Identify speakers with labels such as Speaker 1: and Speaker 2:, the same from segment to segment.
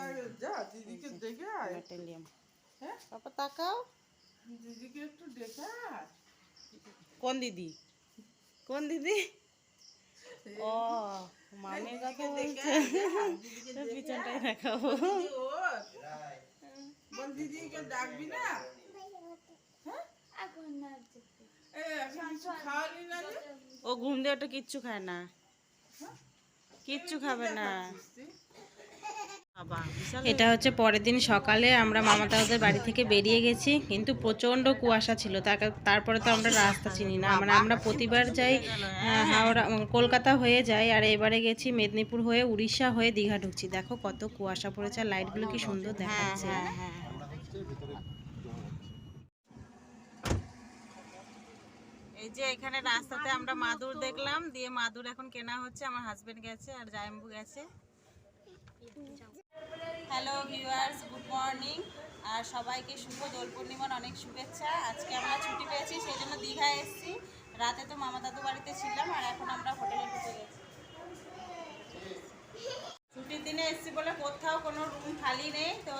Speaker 1: দা- যা দিদিকে দেখে আয়। হ্যাঁ?
Speaker 2: তারপর তাকাও।
Speaker 1: দিদিকে একটু দেখে
Speaker 2: কোন দিদি? কোন দিদি? ও মামির কথা বলছে। পিছনটাই দেখাবো।
Speaker 1: বল দিদিকে ডাকবি না? হ্যাঁ?
Speaker 2: ও ঘুম দিয়ে ওটা কিচ্ছু খায় না। কিচ্ছু খাবে না। এটা হচ্ছে পরের দিন সকালে আমরা মামাতা ওদের বাড়ি থেকে বেরিয়ে গেছি, কিন্তু প্রচণ্ড কুয়াশা ছিল। তার- তারপরে তো আমরা রাস্তা চিনি না। মানে আমরা প্রতিবার যাই হাওড়া কলকাতা হয়ে যাই, আর এবারে গেছি মেদিনীপুর হয়ে উড়িষ্যা হয়ে দীঘা ঢুকছি। দেখো কত কুয়াশা পড়েছে, আর লাইটগুলো কি সুন্দর দেখাচ্ছে। এই যে এখানে রাস্তাতে আমরা মাদুর দেখলাম, দিয়ে মাদুর এখন কেনা হচ্ছে। আমার হাজবেন্ড গেছে আর জায়ম্বু গেছে। হ্যালো ভিউয়ার্স গুড মর্নিং আর সবাইকে শুভ দোল পূর্ণিমার অনেক শুভেচ্ছা। আজকে আমরা ছুটি পেয়েছি সেই জন্য দীঘায় এসেছি। রাতে তো মামা দাদু বাড়িতে ছিলাম আর এখন আমরা হোটেলে ঢুকে গেছি। ছুটির দিনে এসেছি বলে কোথাও কোনো রুম খালি নেই তো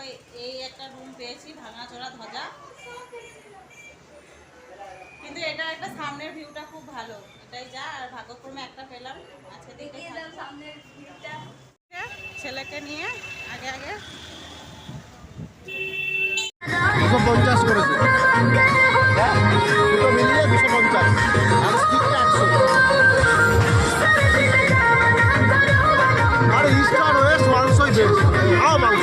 Speaker 2: এই একটা রুম পেয়েছি ভাঙাচোরা ধ্বজা। কিন্তু এটা একটা সামনের ভিউটা খুব ভালো এটাই যা আর ভাগ্যক্রমে একটা পেলাম। আজকে দেখে ছেলেকে নিয়ে। আগে আগে
Speaker 3: দুশো পঞ্চাশ করেছে। দুটো মিলিয়ে দুশো পঞ্চাশ। আর স্টিকটা একশো আর ইস্ট ওয়েস্ট মাংসই বেশি। খাও মাংস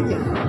Speaker 3: ভালো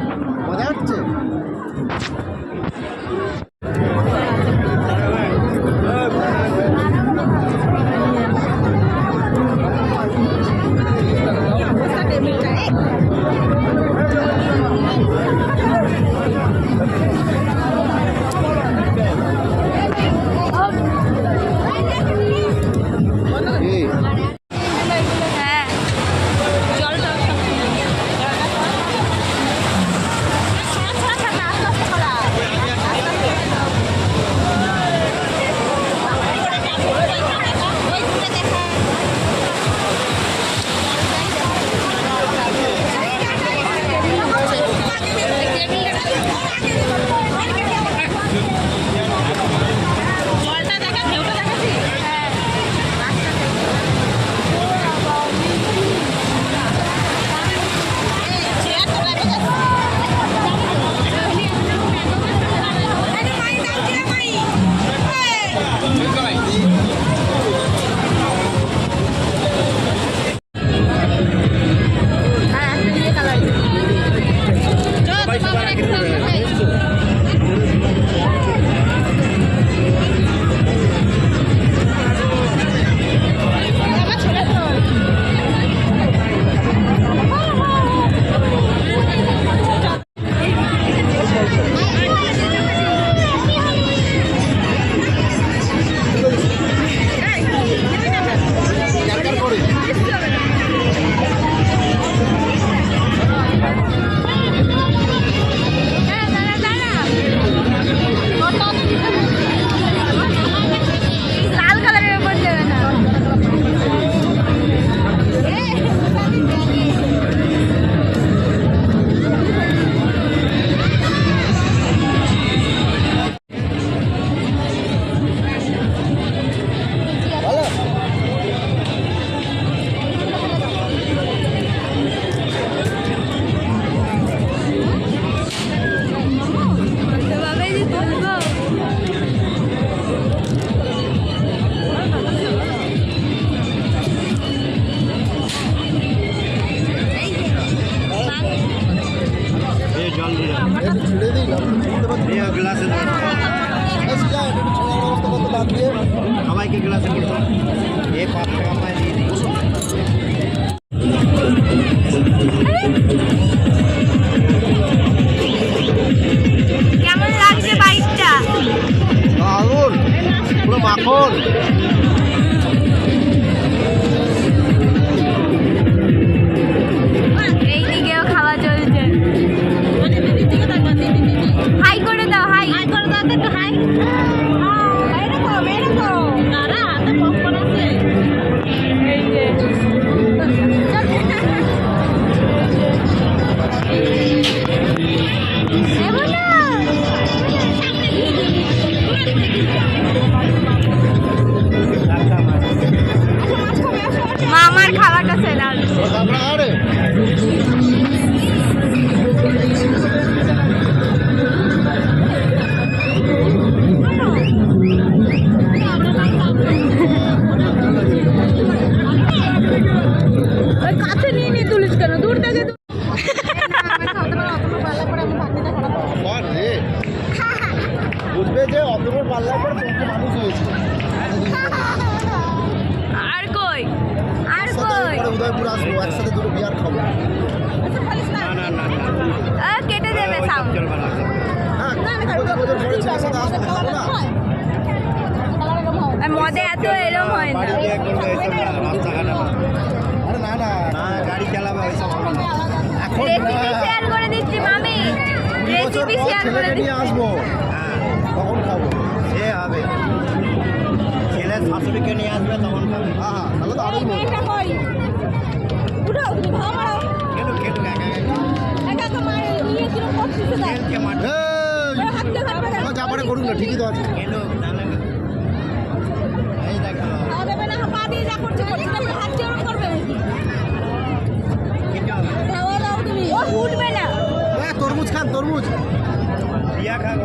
Speaker 4: Kamu lagi baik, Cak. Lalu,
Speaker 3: belum makan. বুঝবে যে অত বড় পাল্লা পর তোমাকে মানুষ হয়েছে
Speaker 4: আর কই? আর কই?
Speaker 3: উদয়পুর আসব একসাথে দুটো বিয়ার খাব।
Speaker 4: আ, কেটে দেবে সাউন্ড
Speaker 3: হ্যাঁ না
Speaker 4: আর মদে এত এরম হয় না
Speaker 3: আরে না না না গাড়ি চালাবে ওইসব হবে না এখন
Speaker 4: রেসিপি শেয়ার করে দিচ্ছি মামি
Speaker 3: কুড়ি বছর
Speaker 4: রেসিপি
Speaker 3: পর
Speaker 4: শেয়ার করে
Speaker 3: ছেলেকে
Speaker 4: দিচ্ছি
Speaker 3: নিয়ে আসব তখন খাব।
Speaker 5: সে হবে। ছেলে শাশুড়িকে নিয়ে আসবে তখন খাবে।
Speaker 3: হ্যাঁ হ্যাঁ তাহলে তো আরও মজা।
Speaker 5: খেলুক খেলুক একা একা। খেলকে মাঠ
Speaker 3: এই, ও যা পারে করুন না ঠিকই তো আছে।
Speaker 5: খেলুক নাহলে এই দেখো। কিছু হবে।
Speaker 4: ও উঠবে না।
Speaker 3: এ, তরমুজ খান তরমুজ।
Speaker 5: দিয়া খাব।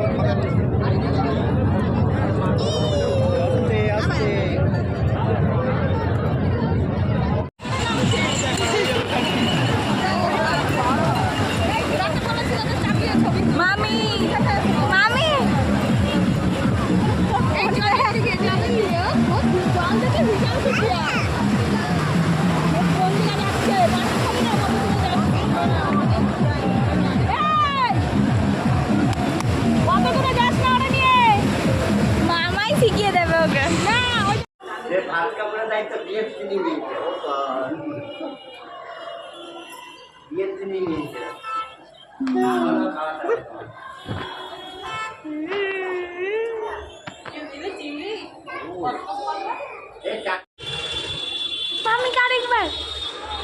Speaker 4: মামি আরেকবার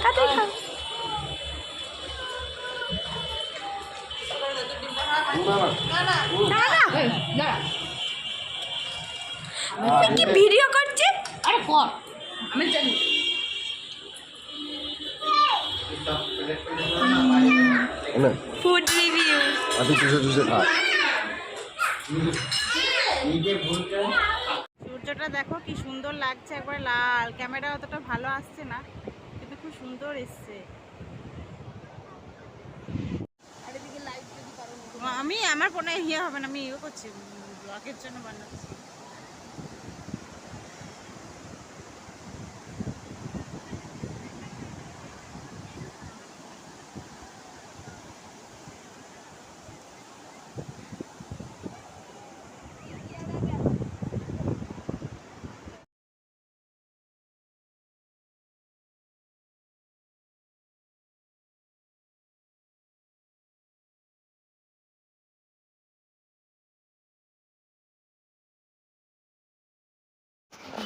Speaker 4: কাছে খাও? কি ভিডিও করছিস ফুড রিভিউ
Speaker 3: আপনি চুষে চুষে খা
Speaker 2: সূর্যটা দেখো কি সুন্দর লাগছে একবার লাল। ক্যামেরা অতটা ভালো আসছে না কিন্তু খুব সুন্দর এসছে। আমি আমার ফোনে ইয়ে হবে না আমি ইয়ে করছি ব্লগের জন্য বানাচ্ছি।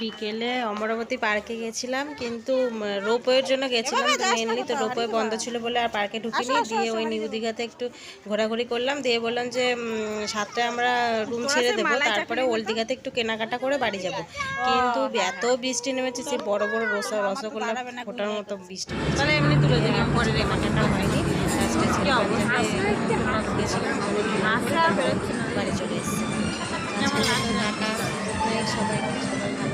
Speaker 2: বিকেলে অমরাবতী পার্কে গেছিলাম কিন্তু রোপওয়ের জন্য গেছিলাম। মেনলি তো রোপওয়ে বন্ধ ছিল বলে আর পার্কে ঢুকিনি। দিয়ে ওই নিউ দীঘাতে একটু ঘোরাঘুরি করলাম। দিয়ে বললাম যে সাতটায় আমরা রুম ছেড়ে দেবো তারপরে ওল্ড দীঘাতে একটু কেনাকাটা করে বাড়ি যাব। কিন্তু এত বৃষ্টি নেমেছে সে বড় বড় রসা রসগোল্লা ফোটার মতো বৃষ্টি তাহলে এমনি তুলে দিলাম পরে কেনাকাটা হয়নি। গেছিলাম বাড়ি চলে এসেছি। সবাই সবাই